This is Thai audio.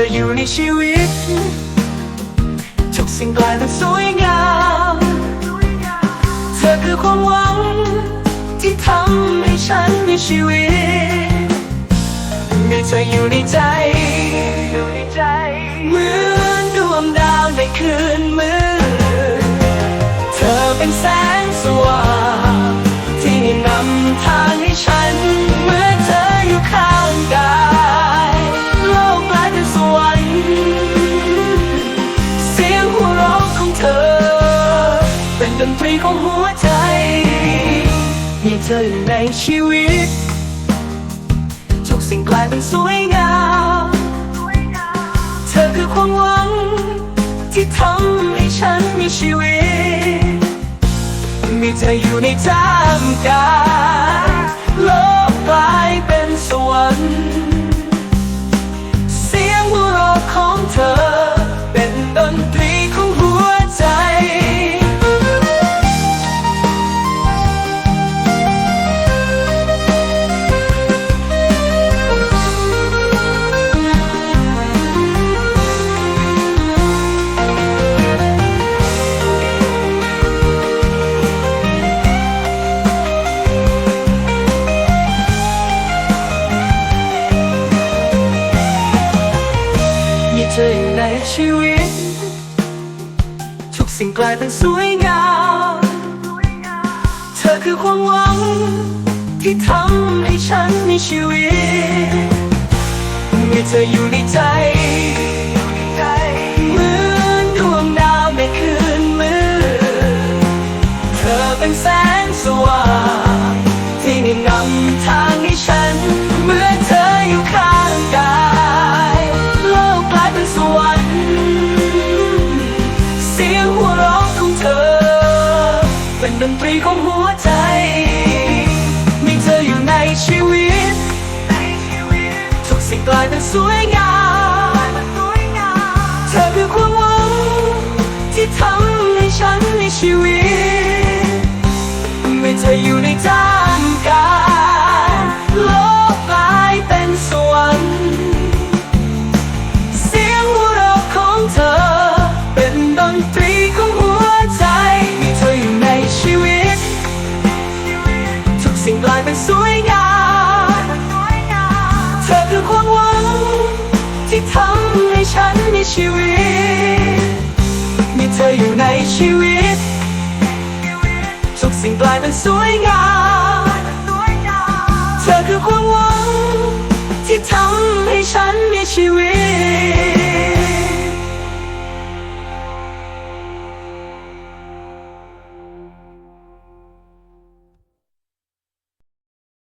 ธออยู่ในชีวิต ทุกสิ่งกลายเป็นสวยงาม เธอคือความหวัง ที่ทำให้ฉันมีชีวิต มีเธออยู่ในใจ เหมือนดวงดาวในคืนมืด เธอเป็นแสงสว่าง นตรีของหัวใจมีเธออยู่ในชีวิต ทุกสิ่งกลายเป็นสวยงาม เธอคือความหวัง ที่ทำให้ฉันมีชีวิต มีเธออยู่ในท่ามกลาง ชีวิต ทุกสิ่งกลายเป็นสวยงาม เธอคือความหวัง ที่ทำให้ฉันมีชีวิต มีเธออยู่ในใจเหมือนดวงดาวในคืนมืดเธอเป็นแสงสว่าง นดนตรีของหัวใจ มีเธออยู่ในชีวิต ทุกสิ่งกลายเป็นสวยงาม ชีวิต มีเธออยู่ในชีวิต ทุกสิ่งกลายเป็นสวยงาม